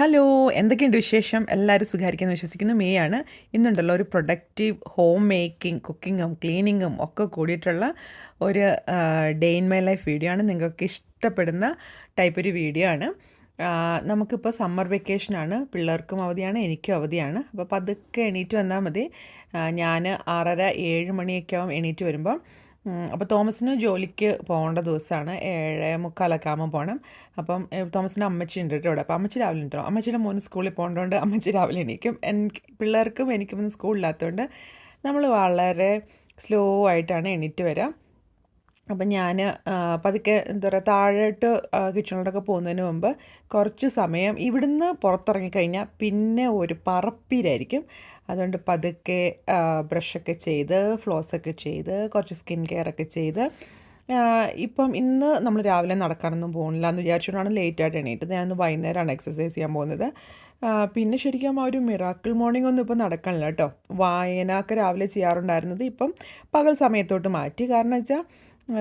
Hello എന്തൊക്കെയുണ്ട് വിശേഷം? എല്ലാവരും സുഖമായിരിക്കുന്നു വിശ്വസിക്കുന്നു. മേ ആണ്. ഇന്നുണ്ടല്ലോ ഒരു പ്രൊഡക്റ്റീവ് ഹോം മേക്കിംഗ് കുക്കിങ്ങും ക്ലീനിങ്ങും ഒക്കെ കൂടിയിട്ടുള്ള ഒരു day in my life video ആണ്. നിങ്ങൾക്ക് ഇഷ്ടപ്പെടുന്ന ടൈപ്പ് ഒരു വീഡിയോ ആണ്. നമുക്കിപ്പോൾ സമ്മർ വെക്കേഷനാണ് പിള്ളേർക്കും അവധിയാണ് എനിക്കും അവധിയാണ്. അപ്പോൾ പതുക്കെ എണീറ്റ് വന്നാൽ മതി. ഞാൻ ആറര ഏഴ് മണിയൊക്കെ ആവും എണീറ്റ് വരുമ്പം. അപ്പോൾ തോമസിന് ജോലിക്ക് പോകേണ്ട ദിവസമാണ്. ഏഴ് മുക്കാലൊക്കെ ആകുമ്പോൾ പോകണം അപ്പം തോമസിന്റെ അമ്മച്ചി ഉണ്ട് കേട്ടോ ഇവിടെ. അപ്പോൾ അമ്മച്ചി രാവിലെ ഉണ്ടോ അമ്മച്ചിയുടെ മോന് സ്കൂളിൽ പോകേണ്ടതുകൊണ്ട് അമ്മച്ചി രാവിലെ എണീക്കും. എനിക്ക് പിള്ളേർക്കും എനിക്കും ഇന്ന് സ്കൂളില്ലാത്തതുകൊണ്ട് നമ്മൾ വളരെ സ്ലോ ആയിട്ടാണ് എണീറ്റ് വരിക അപ്പം ഞാൻ പതുക്കെ എന്താ പറയുക താഴോട്ട് കിച്ചണിലോട്ടൊക്കെ പോകുന്നതിന് മുമ്പ് കുറച്ച് സമയം ഇവിടുന്ന് പുറത്തിറങ്ങിക്കഴിഞ്ഞാൽ പിന്നെ ഒരു പറപ്പിലായിരിക്കും. അതുകൊണ്ട് പതുക്കെ ബ്രഷൊക്കെ ചെയ്ത് ഫ്ലോസൊക്കെ ചെയ്ത് കുറച്ച് സ്കിൻ കെയർ ഒക്കെ ചെയ്ത് ഇപ്പം ഇന്ന് നമ്മൾ രാവിലെ നടക്കാനൊന്നും പോകുന്നില്ല എന്ന് വിചാരിച്ചുകൊണ്ടാണ് ലേറ്റായിട്ട് എണീറ്റത്. ഞാനൊന്ന് വൈകുന്നേരമാണ് എക്സസൈസ് ചെയ്യാൻ പോകുന്നത്. പിന്നെ ശരിക്കും ആ ഒരു മിറാക്കിൾ മോർണിംഗ് ഒന്നും ഇപ്പം നടക്കണില്ല കേട്ടോ. വായനയൊക്കെ രാവിലെ ചെയ്യാറുണ്ടായിരുന്നത് ഇപ്പം പകൽ സമയത്തോട്ട് മാറ്റി. കാരണം വെച്ചാൽ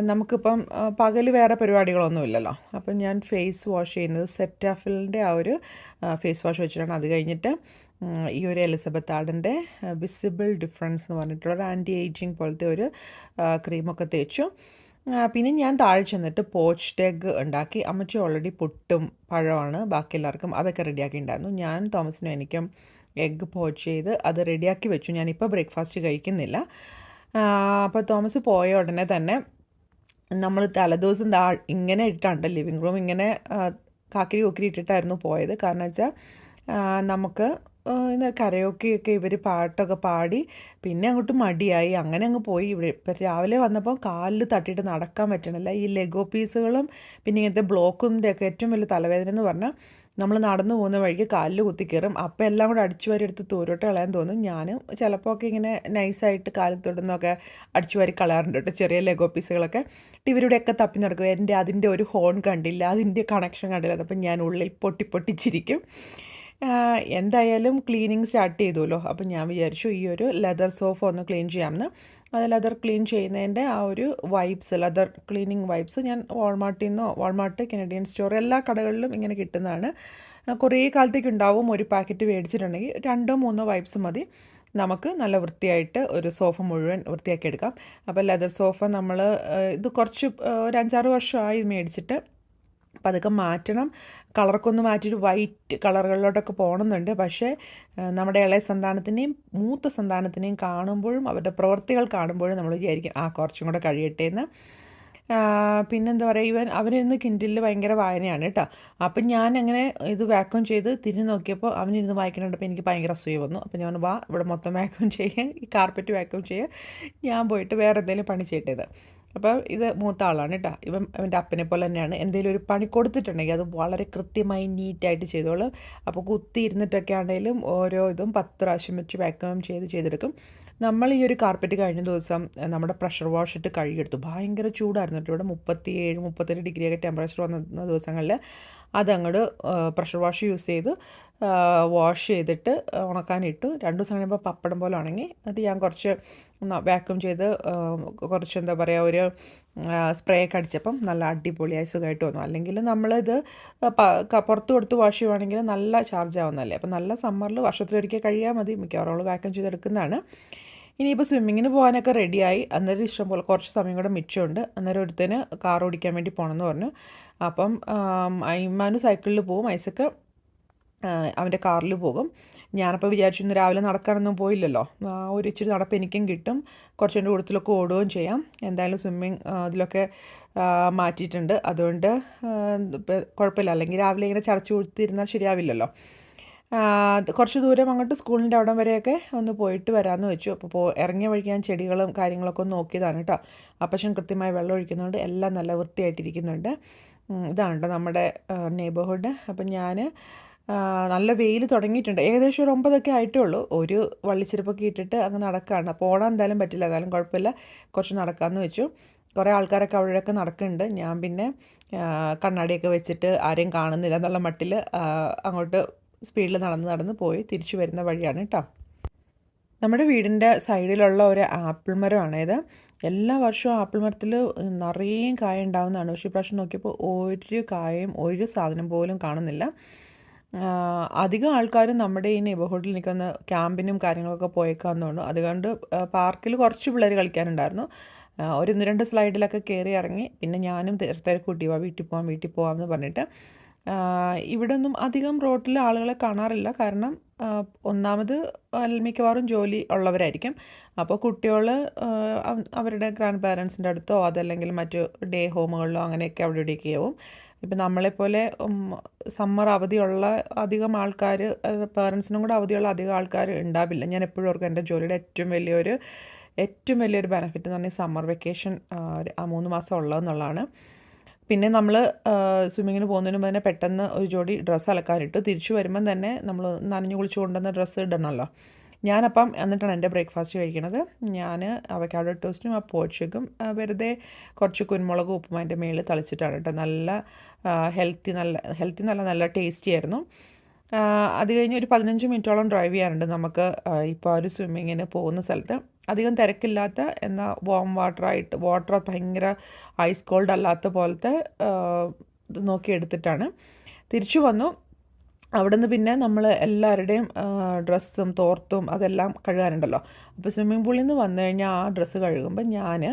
നമുക്കിപ്പം പകൽ വേറെ പരിപാടികളൊന്നുമില്ലല്ലോ. അപ്പം ഞാൻ ഫേസ് വാഷ് ചെയ്യുന്നത് സെറ്റാഫിലിന്റെ ആ ഒരു ഫേസ് വാഷ് വെച്ചിട്ടാണ്. അത് കഴിഞ്ഞിട്ട് ഈ ഒരു എലിസബത്ത് ആടിന്റെ വിസിബിൾ ഡിഫറൻസ് എന്ന് പറഞ്ഞിട്ടുള്ള ഒരു ആന്റി ഏജിങ് പോലത്തെ ഒരു ക്രീമൊക്കെ തേച്ചു. പിന്നെ ഞാൻ താഴെ ചെന്നിട്ട് പോച്ച് ടെഗ് ഉണ്ടാക്കി. അമ്മച്ചി ഓൾറെഡി പുട്ടും പഴമാണ് ബാക്കി എല്ലാവർക്കും അതൊക്കെ റെഡിയാക്കിയിട്ടുണ്ടായിരുന്നു. ഞാൻ തോമസിനും എനിക്കും എഗ്ഗ് പോച്ച് ചെയ്ത് അത് റെഡിയാക്കി വെച്ചു. ഞാനിപ്പോൾ ബ്രേക്ക്ഫാസ്റ്റ് കഴിക്കുന്നില്ല. അപ്പോൾ തോമസ് പോയ ഉടനെ തന്നെ നമ്മൾ തലേദിവസം ദാ ഇങ്ങനെ ഇട്ടാണ്ട് ലിവിങ് റൂം ഇങ്ങനെ കാക്കരി കാക്കിരി ഇട്ടിട്ടായിരുന്നു പോയത്. കാരണം വെച്ചാൽ നമുക്ക് ഇന്നലെ കരയൊക്കെയൊക്കെ ഇവർ പാട്ടൊക്കെ പാടി പിന്നെ അങ്ങോട്ട് മടിയായി. അങ്ങനെ അങ്ങ് പോയി. ഇവിടെ ഇപ്പം രാവിലെ വന്നപ്പോൾ കാലിൽ തട്ടിയിട്ട് നടക്കാൻ പറ്റണില്ല. ഈ ലെഗോ പീസുകളും പിന്നെ ഇങ്ങനത്തെ ബ്ലോക്കിന്റെ ഒക്കെ ഏറ്റവും വലിയ തലവേദന എന്ന് പറഞ്ഞാൽ നമ്മൾ നടന്നു പോകുന്ന വഴിക്ക് കാലിൽ കുത്തി അപ്പം എല്ലാം കൂടെ അടിച്ചു വാരി എടുത്ത് തൂരോട്ട് കളയാൻ തോന്നും. ഞാനും ചിലപ്പോൾ ഒക്കെ ഇങ്ങനെ നൈസായിട്ട് കാലിൽ തൊടുന്നൊക്കെ അടിച്ചു വാരി കളയാറുണ്ട് കേട്ടോ ചെറിയ ലെഗോ പീസുകളൊക്കെ. ഇവരുടെയൊക്കെ തപ്പി നടക്കും. എന്റെ അതിന്റെ ഒരു ഹോൺ കണ്ടില്ല അതിന്റെ കണക്ഷൻ കണ്ടില്ല. അപ്പം ഞാൻ ഉള്ളിൽ പൊട്ടി പൊട്ടിച്ചിരിക്കും. എന്തായാലും ക്ലീനിങ് സ്റ്റാർട്ട് ചെയ്തുല്ലോ. അപ്പം ഞാൻ വിചാരിച്ചു ഈ ഒരു ലെതർ സോഫ ഒന്ന് ക്ലീൻ ചെയ്യാമെന്ന്. അത് ലെതർ ക്ലീൻ ചെയ്യുന്നതിന്റെ ആ ഒരു വൈബ്സ് ലെതർ ക്ലീനിങ് വൈബ്സ് ഞാൻ വാൾമാർട്ടിൽ നിന്നോ വാൾമാർട്ട് കനഡിയൻ സ്റ്റോർ എല്ലാ കടകളിലും ഇങ്ങനെ കിട്ടുന്നതാണ്. കുറേ കാലത്തേക്ക് ഉണ്ടാവും ഒരു പാക്കറ്റ് മേടിച്ചിട്ടുണ്ടെങ്കിൽ രണ്ടോ മൂന്നോ വൈബ്സ് മതി. നമുക്ക് നല്ല വൃത്തിയായിട്ട് ഒരു സോഫ മുഴുവൻ വൃത്തിയാക്കി എടുക്കാം. അപ്പോൾ ലെതർ സോഫ നമ്മൾ ഇത് കുറച്ച് ഒരു അഞ്ചാറ് വർഷമായി മേടിച്ചിട്ട് അപ്പം അതൊക്കെ മാറ്റണം. കളറൊക്കെ ഒന്ന് മാറ്റിയിട്ട് വൈറ്റ് കളറുകളിലോട്ടൊക്കെ പോകണമെന്നുണ്ട് പക്ഷേ നമ്മുടെ ഇളയ സന്താനത്തിനെയും മൂത്ത സന്താനത്തിനെയും കാണുമ്പോഴും അവരുടെ പ്രവൃത്തികൾ കാണുമ്പോഴും നമ്മൾ വിചാരിക്കും ആ കുറച്ചും കൂടെ കഴിയട്ടെ എന്ന്. പിന്നെന്താ പറയുക ഇവൻ അവനിരുന്ന് കിൻഡിലിൽ ഭയങ്കര വായനയാണ് കേട്ടോ. അപ്പം ഞാൻ അങ്ങനെ ഇത് വാക്വം ചെയ്ത് തിരിഞ്ഞ് നോക്കിയപ്പോൾ അവനിരുന്ന് വായിക്കണപ്പോൾ എനിക്ക് ഭയങ്കര അസൂയ വന്നു. അപ്പം ഞാൻ വാ ഇവിടെ മൊത്തം വാക്വം ചെയ്യുക ഈ കാർപ്പറ്റ് വാക്വം ചെയ്യുക ഞാൻ പോയിട്ട് വേറെ എന്തെങ്കിലും പണി ചെയ്തത് അപ്പോൾ ഇത് മൂത്ത ആളാണ് കേട്ടോ. ഇവൻ അവന്റെ അപ്പനെ പോലെ തന്നെയാണ്. എന്തെങ്കിലും ഒരു പണി കൊടുത്തിട്ടുണ്ടെങ്കിൽ അത് വളരെ കൃത്യമായി നീറ്റായിട്ട് ചെയ്തോളും. അപ്പോൾ കുത്തി ഇരുന്നിട്ടൊക്കെ ആണെങ്കിലും ഓരോ ഇതും പത്ത് പ്രാവശ്യം വെച്ച് വാക്യൂം ചെയ്ത് ചെയ്തെടുക്കും. നമ്മൾ ഈ ഒരു കാർപ്പറ്റ് കഴിഞ്ഞ ദിവസം നമ്മുടെ പ്രഷർ വാഷ് ഇട്ട് കഴുകിയെടുത്തു. ഭയങ്കര ചൂടായിരുന്നു ഇവിടെ മുപ്പത്തി ഏഴ് മുപ്പത്തെട്ട് ഡിഗ്രിയൊക്കെ ടെമ്പറേച്ചർ വന്ന ദിവസങ്ങളിൽ. അതങ്ങോട്ട് പ്രഷർ വാഷ് യൂസ് ചെയ്ത് വാഷ് ചെയ്തിട്ട് ഉണക്കാനിട്ടു. രണ്ട് ദിവസം കഴിയുമ്പോൾ പപ്പടം പോലെ ഉണങ്ങി. അത് ഞാൻ കുറച്ച് വാക്യൂം ചെയ്ത് കുറച്ച് എന്താ പറയുക ഒരു സ്പ്രേ ഒക്കെ അടിച്ചപ്പം നല്ല അടിപൊളിയായി സുഖമായിട്ട് വന്നു. അല്ലെങ്കിൽ നമ്മളിത് പുറത്ത് കൊടുത്ത് വാഷ് ചെയ്യുവാണെങ്കിൽ നല്ല ചാർജ് ആവുന്നതല്ലേ. അപ്പം നല്ല സമ്മറിൽ വർഷത്തിലൊരിക്കൽ കഴിയാൽ മതി. മിക്കവാറോളം വാക്യൂം ചെയ്തെടുക്കുന്നതാണ്. ഇനിയിപ്പോൾ സ്വിമ്മിങ്ങിന് പോകാനൊക്കെ റെഡിയായി അന്നേരം ഇഷ്ടം പോലെ കുറച്ച് സമയം കൂടെ മിച്ചമുണ്ട്. അന്നേരം ഒരുത്തിന് കാർ ഓടിക്കാൻ വേണ്ടി പോകണമെന്ന് പറഞ്ഞു. അപ്പം ഐമാനു സൈക്കിളിൽ പോവും ഐസക്ക് അവന്റെ കാറിൽ പോകും. ഞാനപ്പോൾ വിചാരിച്ചു ഇന്ന് രാവിലെ നടക്കാനൊന്നും പോയില്ലല്ലോ. ഒരു ഇച്ചിരി നടപ്പ് എനിക്കും കിട്ടും. കുറച്ച് എന്റെ കൂടുതലൊക്കെ ഓടുകയും ചെയ്യാം. എന്തായാലും സ്വിമ്മിങ് അതിലൊക്കെ മാറ്റിയിട്ടുണ്ട്. അതുകൊണ്ട് കുഴപ്പമില്ല. അല്ലെങ്കിൽ രാവിലെ ഇങ്ങനെ ചടച്ചു കൊടുത്തിരുന്നാൽ ശരിയാവില്ലല്ലോ. കുറച്ച് ദൂരം അങ്ങോട്ട് സ്കൂളിന്റെ അവിടം വരെയൊക്കെ ഒന്ന് പോയിട്ട് വരാമെന്ന് വെച്ചു. അപ്പോൾ പോ ഇറങ്ങിയ വഴിക്ക് ഞാൻ ചെടികളും കാര്യങ്ങളൊക്കെ ഒന്ന് നോക്കിയതാണ് കേട്ടോ. അപ്പച്ചൻ കൃത്യമായി വെള്ളം ഒഴിക്കുന്നുണ്ട്. എല്ലാം നല്ല വൃത്തിയായിട്ടിരിക്കുന്നുണ്ട്. ഇതാണ് നമ്മുടെ നെയ്ബർഹുഡ് അപ്പം ഞാൻ നല്ല വെയിൽ തുടങ്ങിയിട്ടുണ്ട്. ഏകദേശം ഒരു ഒമ്പതൊക്കെ ആയിട്ടേ ഉള്ളൂ ഒരു വള്ളിച്ചെരുപ്പൊക്കെ ഇട്ടിട്ട് അങ്ങ് നടക്കുകയാണ് അപ്പോൾ ഓടാൻ എന്തായാലും പറ്റില്ല. എന്തായാലും കുഴപ്പമില്ല. കുറച്ച് നടക്കാമെന്ന് വെച്ചു. കുറേ ആൾക്കാരൊക്കെ അവിടെയൊക്കെ നടക്കുന്നുണ്ട്. ഞാൻ പിന്നെ കണ്ണാടിയൊക്കെ വെച്ചിട്ട് ആരെയും കാണുന്നില്ല എന്നുള്ള മട്ടിൽ അങ്ങോട്ട് സ്പീഡിൽ നടന്ന് നടന്ന് പോയി തിരിച്ചു വരുന്ന വഴിയാണ് കേട്ടോ നമ്മുടെ വീടിന്റെ സൈഡിലുള്ള ഒരു ആപ്പിൾ മരമാണേത്. എല്ലാ വർഷവും ആപ്പിൾ മരത്തിൽ നിറയെ കായ ഉണ്ടാവുന്നതാണ്. പക്ഷേ ഇപ്രാവശ്യം നോക്കിയപ്പോൾ ഒരു കായയും ഒരു സാധനം പോലും കാണുന്നില്ല. അധികം ആൾക്കാരും നമ്മുടെ ഈ നെയ്ബർഹുഡിൽ നിൽക്കുന്ന ക്യാമ്പിനും കാര്യങ്ങളൊക്കെ പോയേക്കാവുന്നതുകൊണ്ട് അതുകൊണ്ട് പാർക്കിൽ കുറച്ച് പിള്ളേർ കളിക്കാനുണ്ടായിരുന്നു. ഒരു ഒന്ന് രണ്ട് സ്ലൈഡിലൊക്കെ കയറി ഇറങ്ങി പിന്നെ ഞാനും തിരക്ക് കൂട്ടി വാ വീട്ടിൽ പോവാം വീട്ടിൽ പോവാം എന്ന് പറഞ്ഞിട്ട്. ഇവിടെ ഒന്നും അധികം റോട്ടിൽ ആളുകളെ കാണാറില്ല. കാരണം ഒന്നാമത് മിക്കവാറും ജോലി ഉള്ളവരായിരിക്കും. അപ്പോൾ കുട്ടികൾ അവരുടെ ഗ്രാൻഡ് പാരൻസിന്റെ അടുത്തോ അതല്ലെങ്കിൽ മറ്റു ഡേ ഹോമുകളിലോ അങ്ങനെയൊക്കെ അവിടെ ഇവിടെയൊക്കെ ആവും. ഇപ്പം നമ്മളെപ്പോലെ സമ്മർ അവധിയുള്ള അധികം ആൾക്കാർ പേരൻസിനും കൂടെ അവധിയുള്ള അധികം ആൾക്കാർ ഉണ്ടാവില്ല. ഞാൻ എപ്പോഴും ഓർക്കും എന്റെ ജോലിയുടെ ഏറ്റവും വലിയൊരു ഏറ്റവും വലിയൊരു ബെനിഫിറ്റ് എന്ന് പറഞ്ഞാൽ സമ്മർ വെക്കേഷൻ ആ മൂന്ന് മാസം ഉള്ളതെന്നുള്ളതാണ്. പിന്നെ നമ്മൾ സ്വിമ്മിങ്ങിന് പോകുന്നതിന് മുമ്പ് തന്നെ പെട്ടെന്ന് ഒരു ജോഡി ഡ്രസ്സ് അലക്കാനിട്ടു. തിരിച്ചു വരുമ്പം തന്നെ നമ്മൾ നനഞ്ഞു കുളിച്ചു കൊണ്ടുവന്ന ഡ്രസ്സ് ഇടണമല്ലോ ഞാനപ്പം എന്നിട്ടാണ് എന്റെ ബ്രേക്ക്ഫാസ്റ്റ് കഴിക്കണത്. ഞാൻ അവക്കാഡോ ടോസ്റ്റും ആ പോച്ചക്കും വെറുതെ കുറച്ച് കുരുമുളകും ഉപ്പും അതിന്റെ മേളിൽ തളിച്ചിട്ടാണ് കേട്ടോ. നല്ല ഹെൽത്തി നല്ല ഹെൽത്തി നല്ല നല്ല ടേസ്റ്റി ആയിരുന്നു. അത് കഴിഞ്ഞ് ഒരു പതിനഞ്ച് മിനിറ്റോളം ഡ്രൈവ് ചെയ്യാനുണ്ട് നമുക്ക് ഇപ്പോൾ ഒരു സ്വിമ്മിങ്ങിന് പോകുന്ന സ്ഥലത്ത്. അധികം തിരക്കില്ലാത്ത എന്നാൽ വാം വാട്ടറായിട്ട് വാട്ടർ ഭയങ്കര ഐസ് കോൾഡ് അല്ലാത്ത പോലത്തെ ഇത് നോക്കി എടുത്തിട്ടാണ്. തിരിച്ചു വന്നു. അവിടുന്ന് പിന്നെ നമ്മൾ എല്ലാവരുടെയും ഡ്രസ്സും തോർത്തും അതെല്ലാം കഴുകാനുണ്ടല്ലോ. അപ്പോൾ സ്വിമ്മിംഗ് പൂളിൽ നിന്ന് വന്നു കഴിഞ്ഞാൽ ആ ഡ്രസ്സ് കഴുകുമ്പോൾ ഞാൻ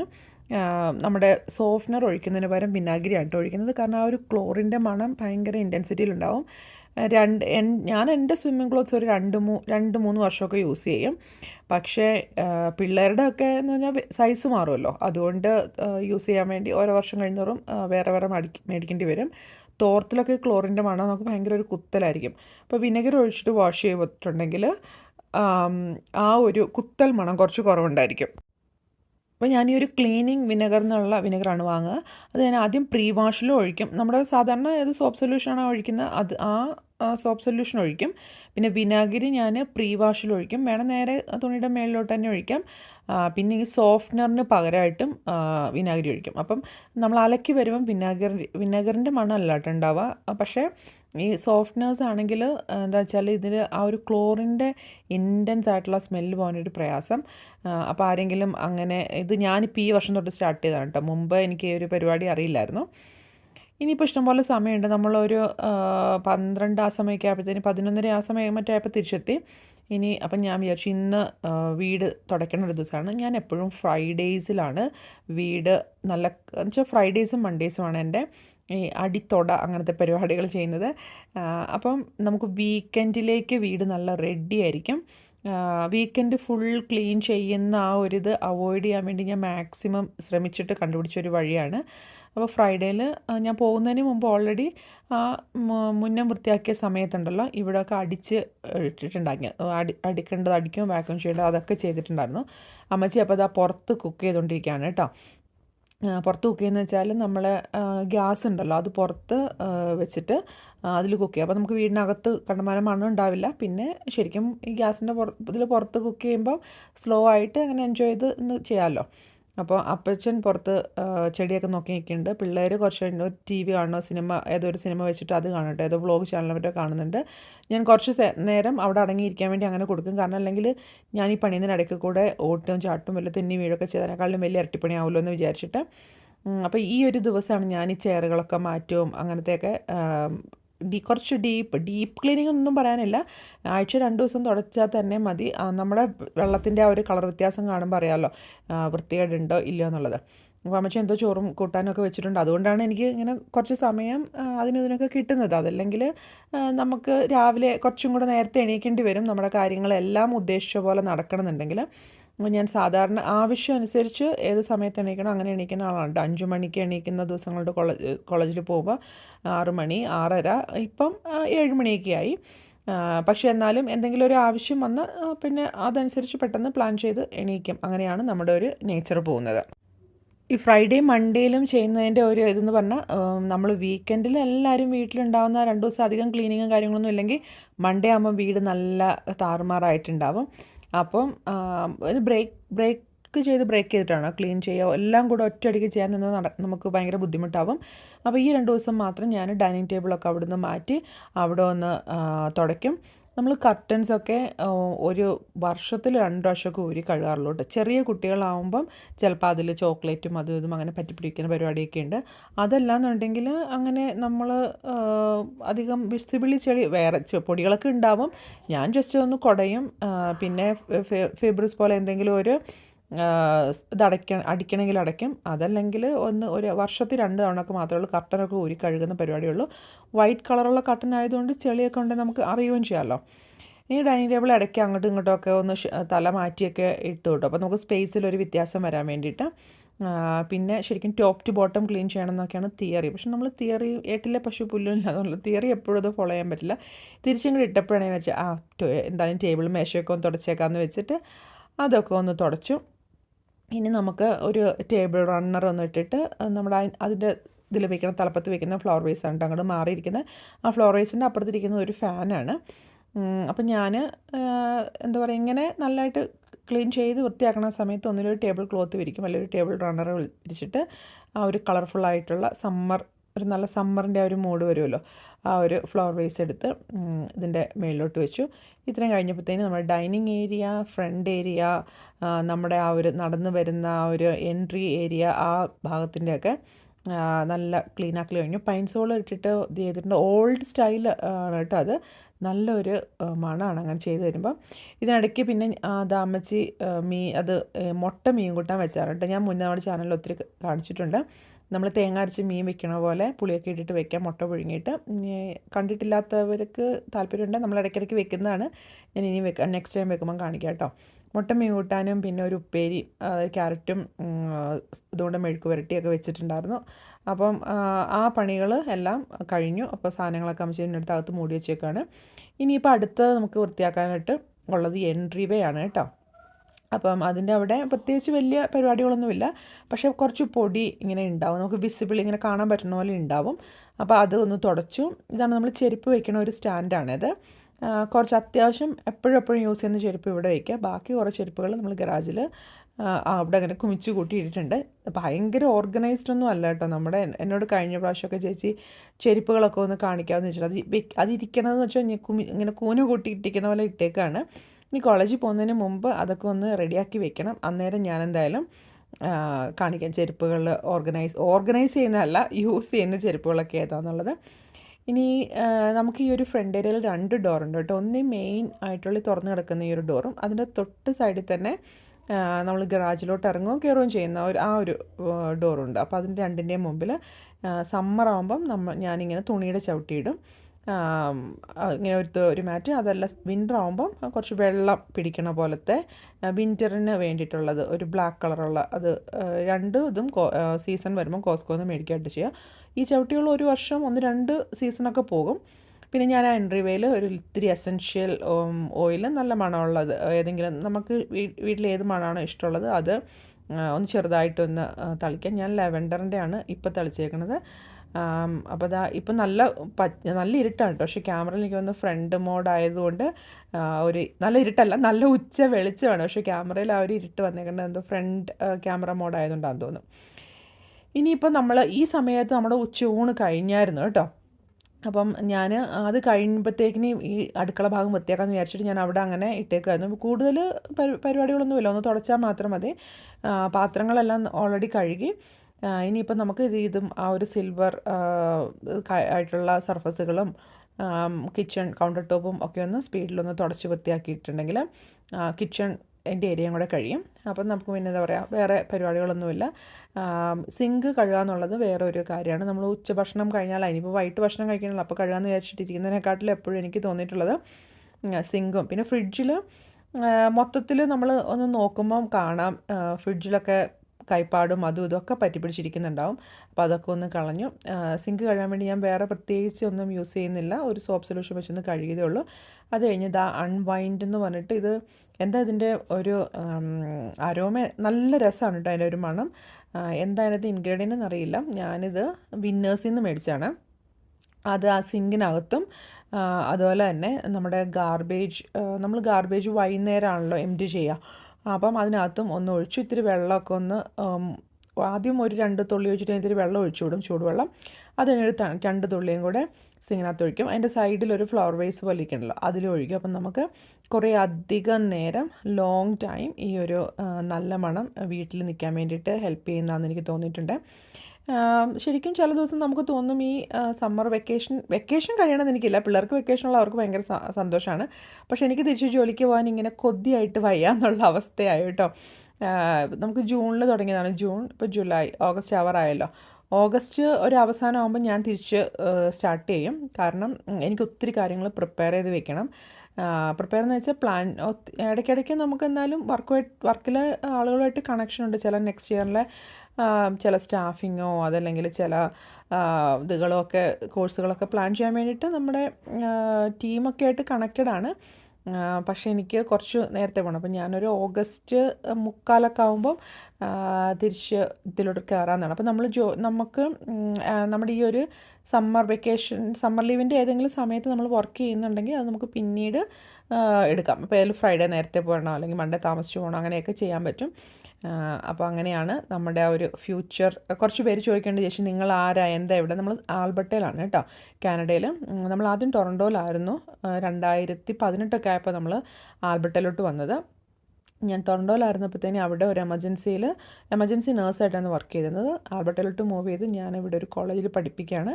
നമ്മുടെ സോഫ്റ്റ്നർ ഒഴിക്കുന്നതിന് പകരം വിനാഗിരിയാണ് ഒഴിക്കുന്നത്. കാരണം ആ ഒരു ക്ലോറിന്റെ മണം ഭയങ്കര ഇന്റൻസിറ്റിയിലുണ്ടാവും രണ്ട് ഞാൻ എന്റെ സ്വിമ്മിംഗ് ക്ലോത്ത്സ് ഒരു രണ്ട് മൂ രണ്ട് മൂന്ന് വർഷമൊക്കെ യൂസ് ചെയ്യും. പക്ഷേ പിള്ളേരുടെ ഒക്കെ എന്ന് പറഞ്ഞാൽ സൈസ് മാറുമല്ലോ. അതുകൊണ്ട് യൂസ് ചെയ്യാൻ വേണ്ടി ഓരോ വർഷം കഴിഞ്ഞോറും വേറെ വേറെ മടിക്ക് മേടിക്കേണ്ടി വരും. തോർത്തിലൊക്കെ ക്ലോറിന്റെ മണം നമുക്ക് ഭയങ്കര ഒരു കുത്തലായിരിക്കും. അപ്പോൾ വിനെഗർ ഒഴിച്ചിട്ട് വാഷ് ചെയ്തിട്ടുണ്ടെങ്കിൽ ആ ഒരു കുത്തൽ മണം കുറച്ച് കുറവുണ്ടായിരിക്കും. അപ്പോൾ ഞാൻ ഈ ഒരു ക്ലീനിങ് വിനെഗർ എന്നുള്ള വിനെഗറാണ് വാങ്ങുക. അത് ഞാൻ ആദ്യം പ്രീ വാഷിലും ഒഴിക്കും. നമ്മുടെ സാധാരണ ഏത് സോപ്പ് സൊല്യൂഷനാണോ ഒഴിക്കുന്നത് അത് ആ സോപ്പ് സൊല്യൂഷൻ ഒഴിക്കും. പിന്നെ വിനാഗിരി ഞാൻ പ്രീ വാഷിൽ ഒഴിക്കും. വേണം നേരെ തുണിയുടെ മേളിലോട്ട് തന്നെ ഒഴിക്കാം. പിന്നെ ഈ സോഫ്റ്റ്നറിന് പകരമായിട്ടും വിനാഗിരി ഒഴിക്കും. അപ്പം നമ്മൾ അലക്കി വരുമ്പം വിനാഗറി വിനാഗറിന്റെ മണമല്ല പക്ഷേ ഈ സോഫ്റ്റ്നേഴ്സ് ആണെങ്കിൽ എന്താ വെച്ചാൽ ഇതിൽ ആ ഒരു ക്ലോറിന്റെ ഇന്റൻസ് ആയിട്ടുള്ള സ്മെല്ല് പോകാനൊരു പ്രയാസം. അപ്പോൾ ആരെങ്കിലും അങ്ങനെ ഇത് ഞാനിപ്പോൾ ഈ വർഷം തൊട്ട് സ്റ്റാർട്ട് ചെയ്തതാണ് കേട്ടോ മുമ്പ് എനിക്ക് ഈ ഒരു പരിപാടി അറിയില്ലായിരുന്നു. ഇനിയിപ്പോൾ ഇഷ്ടംപോലെ സമയമുണ്ട്. നമ്മളൊരു പന്ത്രണ്ട് ആ സമയമൊക്കെ ആയപ്പോഴത്തേന് പതിനൊന്നര ആ സമയം മറ്റേ ആയപ്പോൾ തിരിച്ചെത്തി. ഇനി അപ്പം ഞാൻ വിചാരിച്ചു ഇന്ന് വീട് തുടയ്ക്കണ ഒരു ദിവസമാണ്. ഞാൻ എപ്പോഴും ഫ്രൈഡേയ്സിലാണ് വീട് നല്ല എന്ന് വെച്ചാൽ ഫ്രൈഡേയ്സും മൺഡേയ്സുമാണ് എന്റെ. ഈ അടിത്തൊട അങ്ങനത്തെ പരിപാടികൾ ചെയ്യുന്നത്. അപ്പം നമുക്ക് വീക്കെൻഡിലേക്ക് വീട് നല്ല റെഡി ആയിരിക്കും. വീക്കെൻഡ് ഫുൾ ക്ലീൻ ചെയ്യുന്ന ആ ഒരു ഇത് അവോയ്ഡ് ചെയ്യാൻ വേണ്ടി ഞാൻ മാക്സിമം ശ്രമിച്ചിട്ട് കണ്ടുപിടിച്ചൊരു വഴിയാണ്. അപ്പോൾ ഫ്രൈഡേയിൽ ഞാൻ പോകുന്നതിന് മുമ്പ് ഓൾറെഡി ആ മുന്നേ വൃത്തിയാക്കിയ സമയത്തുണ്ടല്ലോ ഇവിടെയൊക്കെ അടിച്ച് ഇട്ടിട്ടുണ്ടാക്കി അടി അടിക്കേണ്ടത് അടിക്കും വാക്യൂം ചെയ്യേണ്ടത് അതൊക്കെ ചെയ്തിട്ടുണ്ടായിരുന്നു. അമ്മച്ചി അപ്പോൾ അതാ പുറത്ത് കുക്ക് ചെയ്തുകൊണ്ടിരിക്കുകയാണ് കേട്ടോ. പുറത്ത് കുക്ക് ചെയ്യുന്നത് വെച്ചാൽ നമ്മൾ ഗ്യാസ് ഉണ്ടല്ലോ അത് പുറത്ത് വെച്ചിട്ട് അതിൽ കുക്ക് ചെയ്യും. അപ്പോൾ നമുക്ക് വീടിനകത്ത് കണ്ടമാനം മണം ഉണ്ടാവില്ല. പിന്നെ ശരിക്കും ഈ ഗ്യാസിന്റെ പുറ ഇതിൽ പുറത്ത് കുക്ക് ചെയ്യുമ്പോൾ സ്ലോ ആയിട്ട് അങ്ങനെ എൻജോയ് ചെയ്ത് ചെയ്യാമല്ലോ. അപ്പോൾ അപ്പച്ചൻ പുറത്ത് ചെടിയൊക്കെ നോക്കി നിൽക്കുന്നുണ്ട് പിള്ളേർ കുറച്ച് ടി വി കാണണോ സിനിമ ഏതോ ഒരു സിനിമ വെച്ചിട്ട് അത് കാണട്ടെ ഏതോ വ്ളോഗ് ചാനൽ മറ്റോ കാണുന്നുണ്ട്. ഞാൻ കുറച്ച് നേരം അവിടെ അടങ്ങിയിരിക്കാൻ വേണ്ടി അങ്ങനെ കൊടുക്കും. കാരണം അല്ലെങ്കിൽ ഞാൻ ഈ പണിയുന്നതിനിടയ്ക്ക് കൂടെ ഓട്ടും ചാട്ടും വല്ല തെന്നി വീഴൊക്കെ ചെയ്തതിനേക്കാളും വലിയ ഇരട്ടിപ്പണി ആവുമല്ലോ എന്ന് വിചാരിച്ചിട്ട്. അപ്പോൾ ഈ ഒരു ദിവസമാണ് ഞാൻ ഈ ചെയറുകളൊക്കെ മാറ്റവും അങ്ങനത്തെയൊക്കെ ഡീ കുറച്ച് ഡീപ്പ് ഡീപ്പ് ക്ലീനിങ് ഒന്നും പറയാനില്ല. ആഴ്ച രണ്ട് ദിവസം തുടച്ചാൽ തന്നെ മതി. നമ്മുടെ വെള്ളത്തിന്റെ ആ ഒരു കളർ വ്യത്യാസം കാണുമ്പോൾ അറിയാമല്ലോ വൃത്തികേടുണ്ടോ ഇല്ലയോ എന്നുള്ളത്. അപ്പോൾ അമ്മച്ച എന്തോ ചോറും കൂട്ടാനൊക്കെ വെച്ചിട്ടുണ്ട്. അതുകൊണ്ടാണ് എനിക്ക് ഇങ്ങനെ കുറച്ച് സമയം അതിനും ഇതിനൊക്കെ കിട്ടുന്നത്. അതല്ലെങ്കിൽ നമുക്ക് രാവിലെ കുറച്ചും കൂടെ നേരത്തെ എണീക്കേണ്ടി വരും. നമ്മുടെ കാര്യങ്ങളെല്ലാം ഉദ്ദേശിച്ച പോലെ നടക്കണമെന്നുണ്ടെങ്കിൽ അപ്പോൾ ഞാൻ സാധാരണ ആവശ്യം അനുസരിച്ച് ഏത് സമയത്ത് എണീക്കണം അങ്ങനെ എണീക്കുന്ന ആളാണ്. അഞ്ച് മണിക്ക് എണീക്കുന്ന ദിവസങ്ങളുടെ കോളേജ് കോളേജിൽ പോകുമ്പോൾ ആറ് മണി ആറര ഇപ്പം ഏഴ് മണിയൊക്കെ ആയി. പക്ഷേ എന്നാലും എന്തെങ്കിലും ഒരു ആവശ്യം വന്ന് പിന്നെ അതനുസരിച്ച് പെട്ടെന്ന് പ്ലാൻ ചെയ്ത് എണീക്കും. അങ്ങനെയാണ് നമ്മുടെ ഒരു നേച്ചർ പോകുന്നത്. ഈ ഫ്രൈഡേ മൺഡേയിലും ചെയ്യുന്നതിന്റെ ഒരു ഇതെന്ന് പറഞ്ഞാൽ നമ്മൾ വീക്കെൻഡിൽ എല്ലാവരും വീട്ടിലുണ്ടാവുന്ന രണ്ട് ദിവസം അധികം ക്ലീനിങ്ങും കാര്യങ്ങളൊന്നും ഇല്ലെങ്കിൽ മൺഡേ ആകുമ്പോൾ വീട് നല്ല താറുമാറായിട്ടുണ്ടാവും. അപ്പം ഇത് ബ്രേക്ക് ബ്രേക്ക് ചെയ്ത് ബ്രേക്ക് ചെയ്തിട്ടാണ്. ക്ലീൻ ചെയ്യുക. എല്ലാം കൂടെ ഒറ്റയടിക്ക് ചെയ്യാൻ നിന്ന് നട നമുക്ക് ഭയങ്കര ബുദ്ധിമുട്ടാവും. അപ്പോൾ ഈ രണ്ട് ദിവസം മാത്രം ഞാൻ ഡൈനിങ് ടേബിളൊക്കെ അവിടെ നിന്ന് മാറ്റി അവിടെ ഒന്ന് തുടയ്ക്കും. നമ്മൾ കർട്ടൻസൊക്കെ ഒരു വർഷത്തിൽ രണ്ട് പ്രാവശ്യമൊക്കെ ഊരി കഴുകാറുള്ളൂ ചെറിയ കുട്ടികളാവുമ്പം ചിലപ്പോൾ അതിൽ ചോക്ലേറ്റും അതും ഇതും അങ്ങനെ പറ്റിപ്പിടിക്കുന്ന പരിപാടിയൊക്കെ ഉണ്ട്. അതല്ലാന്നുണ്ടെങ്കിൽ അങ്ങനെ നമ്മൾ അധികം വിസിബിളി ചെളി വേറെ പൊടികളൊക്കെ ഉണ്ടാവും. ഞാൻ ജസ്റ്റ് ഒന്ന് കുടയും പിന്നെ ഫെബ്രിസ് പോലെ എന്തെങ്കിലും ഒരു ആ, സ് ഇത് അടിക്കണമെങ്കിൽ അടയ്ക്കും. അതല്ലെങ്കിൽ ഒന്ന് ഒരു വർഷത്തിൽ രണ്ട് തവണയൊക്കെ മാത്രമേ ഉള്ളൂ കർട്ടനൊക്കെ ഊരി കഴുകുന്ന പരിപാടിയുള്ളൂ. വൈറ്റ് കളറുള്ള കർട്ടൻ ആയതുകൊണ്ട് ചെളിയൊക്കെ ഉണ്ടെങ്കിൽ നമുക്ക് അറിയുകയും ചെയ്യാമല്ലോ. ഈ ഡൈനിങ് ടേബിൾ ഇടയ്ക്ക് അങ്ങോട്ടും ഇങ്ങോട്ടും ഒക്കെ ഒന്ന് തല മാറ്റിയൊക്കെ ഇട്ട് കിട്ടും അപ്പോൾ നമുക്ക് സ്പേസിൽ ഒരു വ്യത്യാസം വരാൻ വേണ്ടിയിട്ട് പിന്നെ ശരിക്കും ടോപ്പ് ടു ബോട്ടം ക്ലീൻ ചെയ്യണം എന്നൊക്കെയാണ് തിയറി. പക്ഷെ നമ്മൾ തിയറി ഏട്ടിലെ പശു പുല്ലില്ല അതുകൊണ്ട് തിയറി എപ്പോഴും അത് ഫോളോ ചെയ്യാൻ പറ്റില്ല. തിരിച്ചും കൂടി ഇട്ടപ്പോഴാണ് വെച്ചാൽ ആ എന്തായാലും ടേബിൾ മേശയൊക്കെ ഒന്ന് തുടച്ചേക്കാമെന്ന് വെച്ചിട്ട് അതൊക്കെ ഒന്ന് തുടച്ചു. ഇനി നമുക്ക് ഒരു ടേബിൾ റണ്ണർ ഒന്ന് ഇട്ടിട്ട് നമ്മൾ അതിന്റെ ഇതിൽ വെക്കുന്ന തലപ്പത്ത് വെക്കുന്ന ഫ്ലവർ വേസ് ആണ് ട്ടോ അങ്ങോട്ട് മാറിയിരിക്കുന്നത്. ആ ഫ്ലവർ വേസിന്റെ അപ്പുറത്തിരിക്കുന്നത് ഒരു ഫാനാണ് അപ്പം ഞാൻ എന്താ പറയുക ഇങ്ങനെ നല്ലതായിട്ട് ക്ലീൻ ചെയ്ത് വൃത്തിയാക്കണ സമയത്ത് ഒന്നിലൊരു ടേബിൾ ക്ലോത്ത് വിരിക്കും. അല്ലെങ്കിൽ ഒരു ടേബിൾ റണ്ണർ വിരിച്ചിട്ട് ആ ഒരു കളർഫുള്ളായിട്ടുള്ള സമ്മർ ഒരു നല്ല സമ്മറിന്റെ ആ ഒരു മൂഡ് വരുമല്ലോ. ആ ഒരു ഫ്ലവർ വേസ് എടുത്ത് ഇതിന്റെ മേളിലോട്ട് വെച്ചു. ഇത്രയും കഴിഞ്ഞപ്പോഴത്തേന് നമ്മുടെ ഡൈനിങ് ഏരിയ ഫ്രണ്ട് ഏരിയ നമ്മുടെ ആ ഒരു നടന്നു വരുന്ന ആ ഒരു എൻട്രി ഏരിയ ആ ഭാഗത്തിന്റെയൊക്കെ നല്ല ക്ലീൻ ആക്കി കഴിഞ്ഞു. പൈൻ സോൾ ഇട്ടിട്ട് ഇത് ചെയ്തിട്ടുണ്ട്. ഓൾഡ് സ്റ്റൈൽ ആണ് കേട്ടോ അത്. നല്ലൊരു മണമാണ് അങ്ങനെ ചെയ്ത് തരുമ്പോൾ ഇതിനിടയ്ക്ക് പിന്നെ ആ, ദാ അമ്മച്ചി മീ അത് മുട്ട മീൻ കൂട്ടാൻ വെച്ചാണ് കേട്ടോ ഞാൻ മുന്നേ നമ്മുടെ ചാനലിൽ ഒത്തിരി കാണിച്ചിട്ടുണ്ട്. നമ്മൾ തേങ്ങ അരച്ച് മീൻ വെക്കണ പോലെ പുളിയൊക്കെ ഇട്ടിട്ട് വെക്കാം മുട്ട പുഴുങ്ങിയിട്ട്. കണ്ടിട്ടില്ലാത്തവർക്ക് താല്പര്യമുണ്ടെങ്കിൽ നമ്മൾ ഇടയ്ക്കിടയ്ക്ക് വെക്കുന്നതാണ്. ഞാൻ ഇനി വെക്കാം നെക്സ്റ്റ് ടൈം വെക്കുമ്പോൾ കാണിക്കാം കേട്ടോ. മുട്ട മീൻ കൂട്ടാനും പിന്നെ ഒരു ഉപ്പേരി അതായത് ക്യാരറ്റും ഇതുകൊണ്ട് മെഴുക്ക് പുരട്ടിയൊക്കെ വെച്ചിട്ടുണ്ടായിരുന്നു. അപ്പം ആ, പണികൾ എല്ലാം കഴിഞ്ഞു. അപ്പോൾ സാധനങ്ങളൊക്കെ അമ്മച്ചീന്റെ അകത്ത് മൂടി വെച്ചേക്കാണ്. ഇനിയിപ്പോൾ അടുത്ത് നമുക്ക് വൃത്തിയാക്കാനായിട്ട് ഉള്ളത് എൻട്രി വേ ആണ് കേട്ടോ. അപ്പം അതിന്റെ അവിടെ പ്രത്യേകിച്ച് വലിയ പരിപാടികളൊന്നുമില്ല. പക്ഷേ കുറച്ച് പൊടി ഇങ്ങനെ ഉണ്ടാവും. നമുക്ക് വിസിബിൾ ഇങ്ങനെ കാണാൻ പറ്റുന്ന പോലെ ഉണ്ടാവും. അപ്പോൾ അത് ഒന്ന് തുടച്ചു. ഇതാണ് നമ്മൾ ചെരുപ്പ് വെക്കുന്ന ഒരു സ്റ്റാൻഡാണിത്. കുറച്ച് അത്യാവശ്യം എപ്പോഴും എപ്പോഴും യൂസ് ചെയ്യുന്ന ചെരുപ്പ് ഇവിടെ വയ്ക്കുക. ബാക്കി കുറേ ചെരുപ്പുകൾ നമ്മൾ ഗരാജിൽ അവിടെ അങ്ങനെ കുമിച്ച് കൂട്ടിയിട്ടിട്ടുണ്ട്. ഭയങ്കര ഓർഗനൈസ്ഡ് ഒന്നും അല്ല കേട്ടോ. നമ്മുടെ എന്നോട് കഴിഞ്ഞ പ്രാവശ്യമൊക്കെ ചേച്ചി ചെരുപ്പുകളൊക്കെ ഒന്ന് കാണിക്കാമെന്ന് വെച്ചിട്ട് അത് അതിരിക്കണമെന്ന് വെച്ചാൽ കുമി ഇങ്ങനെ കൂന കൂട്ടിയിട്ടിരിക്കുന്ന പോലെ ഇട്ടേക്കാണ്. ഇനി കോളേജിൽ പോകുന്നതിന് മുമ്പ് അതൊക്കെ ഒന്ന് റെഡിയാക്കി വെക്കണം. അന്നേരം ഞാൻ എന്തായാലും കാണിക്കാം ചെരുപ്പുകൾ ഓർഗനൈസ് ഓർഗനൈസ് ചെയ്യുന്നതല്ല യൂസ് ചെയ്യുന്ന ചെരുപ്പുകളൊക്കെ ഏതാണെന്നുള്ളത് ഇനി നമുക്ക് ഈ ഒരു ഫ്രണ്ട് ഏരിയയിൽ രണ്ട് ഡോറുണ്ട് കേട്ടോ. ഒന്ന് മെയിൻ ആയിട്ടുള്ള തുറന്ന് കിടക്കുന്ന ഈ ഒരു ഡോറും അതിന്റെ തൊട്ട് സൈഡിൽ തന്നെ നമ്മൾ ഗറാജിലോട്ട് ഇറങ്ങുകയും കയറുകയും ചെയ്യുന്ന ഒരു ആ ഒരു ഡോറുണ്ട് അപ്പോൾ അതിന്റെ രണ്ടിന്റെയും മുമ്പിൽ സമ്മർ ആകുമ്പം നമ്മൾ ഞാനിങ്ങനെ തുണിയുടെ ചവിട്ടിയിടും. ഇങ്ങനെ ഒരു ഒരു മാറ്റ് അതല്ല വിന്റർ ആകുമ്പം കുറച്ച് വെള്ളം പിടിക്കണ പോലത്തെ വിന്ററിന് വേണ്ടിയിട്ടുള്ളത് ഒരു ബ്ലാക്ക് കളറുള്ള അത് രണ്ട് ഇതും സീസൺ വരുമ്പം കോസ്കോന്ന് മേടിക്കായിട്ട് ചെയ്യുക ഈ ചവിട്ടികൾ ഒരു വർഷം ഒന്ന് രണ്ട് സീസണൊക്കെ പോകും. പിന്നെ ഞാൻ ആ എൻട്രിവേയിൽ ഒരു ഇത്തിരി എസെൻഷ്യൽ ഓയിൽ നല്ല മണമുള്ളത് ഏതെങ്കിലും നമുക്ക് വീട്ടിൽ ഏത് മണമാണോ ഇഷ്ടമുള്ളത് അത് ഒന്ന് ചെറുതായിട്ടൊന്ന് തളിക്കാം. ഞാൻ ലെവൻഡറിന്റെ ഇപ്പോൾ തളിച്ചേക്കണത്. അപ്പോൾ അതാ ഇപ്പം നല്ല പ- നല്ല ഇരുട്ടാണ് കേട്ടോ. പക്ഷേ ക്യാമറയിൽ എനിക്ക് വന്ന് ഫ്രണ്ട് മോഡ് ആയതുകൊണ്ട് ഒരു നല്ല ഇരുട്ടല്ല നല്ല ഉച്ച വെളിച്ചമാണ്. പക്ഷേ ക്യാമറയിൽ ആ ഒരു ഇരുട്ട് വന്നേക്കുന്നത് എന്തോ ഫ്രണ്ട് ക്യാമറ മോഡ് ആയതുകൊണ്ടാണെന്ന് തോന്നുന്നു. ഇനിയിപ്പോൾ നമ്മൾ ഈ സമയത്ത് നമ്മുടെ ഉച്ചയൂണ് കഴിഞ്ഞായിരുന്നു കേട്ടോ. അപ്പം ഞാൻ അത് കഴിയുമ്പോഴത്തേക്കിന് ഈ അടുക്കള ഭാഗം വൃത്തിയാക്കാമെന്ന് വിചാരിച്ചിട്ട് ഞാൻ അവിടെ അങ്ങനെ ഇട്ടേക്കായിരുന്നു കൂടുതൽ പരി- പരിപാടികളൊന്നുമില്ല. ഒന്ന് തുടച്ചാൽ മാത്രം മതി. പാത്രങ്ങളെല്ലാം ഓൾറെഡി കഴുകി. ഇനിയിപ്പം നമുക്ക് ഇത് ഇതും ആ ഒരു സിൽവർ ആയിട്ടുള്ള സർഫസുകളും കിച്ചൺ കൗണ്ടർ ടോപ്പും ഒക്കെ ഒന്ന് സ്പീഡിലൊന്ന് തുടച്ച് വൃത്തിയാക്കിയിട്ടുണ്ടെങ്കിൽ കിച്ചൺ എന്റെ ഏരിയയും കൂടെ കഴിയും. അപ്പം നമുക്ക് പിന്നെ എന്താ പറയുക വേറെ പരിപാടികളൊന്നുമില്ല. സിങ്ക് കഴുകുക എന്നുള്ളത് വേറെ ഒരു കാര്യമാണ്. നമ്മൾ ഉച്ചഭക്ഷണം കഴിഞ്ഞാൽ ഇനിയിപ്പോൾ വൈകിട്ട് ഭക്ഷണം കഴിക്കണമല്ലോ. അപ്പോൾ കഴുകാമെന്ന് വിചാരിച്ചിട്ടിരിക്കുന്നതിനെക്കാട്ടിലും എപ്പോഴും എനിക്ക് തോന്നിയിട്ടുള്ളത് സിങ്കും. പിന്നെ ഫ്രിഡ്ജിൽ മൊത്തത്തിൽ നമ്മൾ ഒന്ന് നോക്കുമ്പം കാണാം ഫ്രിഡ്ജിലൊക്കെ കൈപ്പാടും അതും ഇതൊക്കെ പറ്റി പിടിച്ചിരിക്കുന്നുണ്ടാവും. അപ്പോൾ അതൊക്കെ ഒന്ന് കളഞ്ഞു. സിങ്ക് കഴുകാൻ വേണ്ടി ഞാൻ വേറെ പ്രത്യേകിച്ച് ഒന്നും യൂസ് ചെയ്യുന്നില്ല. ഒരു സോപ്പ് സൊല്യൂഷൻ വെച്ചൊന്ന് കഴുകിയതേ ഉള്ളൂ. അത് കഴിഞ്ഞ് ഇതാ അൺവൈൻഡ് എന്ന് പറഞ്ഞിട്ട് ഇത് എന്താ ഇതിന്റെ ഒരു അരോമ നല്ല രസമാണ് കേട്ടോ അതിന്റെ ഒരു മണം. എന്താ അതിനകത്ത് ഇൻഗ്രീഡിയന്റ് എന്നറിയില്ല ഞാനിത് വിന്നേഴ്സിൽ നിന്ന് മേടിച്ചാണ് അത് ആ സിങ്കിനകത്തും അതുപോലെ തന്നെ നമ്മുടെ ഗാർബേജ് നമ്മൾ ഗാർബേജ് വൈകുന്നേരമാണല്ലോ എം ടി ചെയ്യുക. അപ്പം അതിനകത്തും ഒന്ന് ഒഴിച്ചു ഇത്തിരി വെള്ളമൊക്കെ ഒന്ന് ആദ്യം ഒരു രണ്ട് തുള്ളി ഒഴിച്ചിട്ട് ഇത്തിരി വെള്ളം ഒഴിച്ചു വിടും ചൂടുവെള്ളം. അത് രണ്ട് തുള്ളിയും കൂടെ സിങ്ങിനകത്ത് ഒഴിക്കും. അതിന്റെ സൈഡിൽ ഒരു ഫ്ലവർ വേസ് പോലെ ഇരിക്കണല്ലോ അതിൽ ഒഴിക്കും. അപ്പം നമുക്ക് കുറേ അധികം നേരം ലോങ് ടൈം ഈ ഒരു നല്ല മണം വീട്ടിൽ നിൽക്കാൻ വേണ്ടിയിട്ട് ഹെൽപ്പ് ചെയ്യുന്നതെന്ന് എനിക്ക് തോന്നിയിട്ടുണ്ട്. ശരിക്കും ചില ദിവസം നമുക്ക് തോന്നും ഈ സമ്മർ വെക്കേഷൻ വെക്കേഷൻ കഴിയണമെന്ന് എനിക്കില്ല. പിള്ളേർക്ക് വെക്കേഷനുള്ള അവർക്ക് ഭയങ്കര സന്തോഷമാണ് പക്ഷേ എനിക്ക് തിരിച്ച് ജോലിക്ക് പോകാൻ ഇങ്ങനെ കൊതിയായിട്ട് വയ്യ എന്നുള്ള അവസ്ഥയായി കേട്ടോ നമുക്ക് ജൂണിൽ തുടങ്ങിയതാണ്. ജൂൺ ഇപ്പോൾ ജൂലൈ ഓഗസ്റ്റ് ആവാറായല്ലോ ഓഗസ്റ്റ് ഒരു അവസാനമാകുമ്പോൾ ഞാൻ തിരിച്ച് സ്റ്റാർട്ട് ചെയ്യും. കാരണം എനിക്ക് ഒത്തിരി കാര്യങ്ങൾ പ്രിപ്പയർ ചെയ്ത് വെക്കണം. പ്രിപ്പയർ എന്ന് വെച്ചാൽ പ്ലാൻ ഇടയ്ക്കിടയ്ക്ക് നമുക്ക് എന്നാലും വർക്ക് വർക്കിലെ ആളുകളുമായിട്ട് കണക്ഷൻ ഉണ്ട്. ചില നെക്സ്റ്റ് ഇയറിലെ ചില സ്റ്റാഫിങ്ങോ അതല്ലെങ്കിൽ ചില ഇതുകളൊക്കെ കോഴ്സുകളൊക്കെ പ്ലാൻ ചെയ്യാൻ വേണ്ടിയിട്ട് നമ്മുടെ ടീമൊക്കെ ആയിട്ട് കണക്റ്റഡ് ആണ്. പക്ഷേ എനിക്ക് കുറച്ച് നേരത്തെ പോകണം അപ്പം ഞാനൊരു ഓഗസ്റ്റ് മുക്കാലൊക്കെ ആകുമ്പം തിരിച്ച് ഇതിലോട്ട് കയറാമെന്നാണ് അപ്പം നമ്മൾ ജോ നമുക്ക് നമ്മുടെ ഈ ഒരു സമ്മർ വെക്കേഷൻ സമ്മർ ലീവിന്റെ ഏതെങ്കിലും സമയത്ത് നമ്മൾ വർക്ക് ചെയ്യുന്നുണ്ടെങ്കിൽ അത് നമുക്ക് പിന്നീട് എടുക്കാം. അപ്പോൾ ഏതായാലും ഫ്രൈഡേ നേരത്തെ പോകണം അല്ലെങ്കിൽ മൺഡേ താമസിച്ച് പോകണം അങ്ങനെയൊക്കെ ചെയ്യാൻ പറ്റും. അപ്പോൾ അങ്ങനെയാണ് നമ്മുടെ ആ ഒരു ഫ്യൂച്ചർ കുറച്ച് പേര് ചോദിക്കേണ്ട ചേച്ചി നിങ്ങൾ ആരാ? എന്താ ഇവിടെ? നമ്മൾ ആൽബർട്ടയിലാണ് കേട്ടോ കാനഡയിൽ നമ്മൾ ആദ്യം ടൊറൻഡോയിലായിരുന്നു രണ്ടായിരത്തി പതിനെട്ടൊക്കെ ആയപ്പോൾ നമ്മൾ ആൽബർട്ടയിലോട്ട് വന്നത്. ഞാൻ ടൊറൻഡോയിലായിരുന്നപ്പോഴത്തേനും അവിടെ ഒരു എമർജൻസിയിൽ എമർജൻസി നേഴ്സായിട്ടാണ് വർക്ക് ചെയ്തിരുന്നത്. ആൽബർട്ടയിലോട്ട് മൂവ് ചെയ്ത് ഞാൻ ഇവിടെ ഒരു കോളേജിൽ പഠിപ്പിക്കുകയാണ്.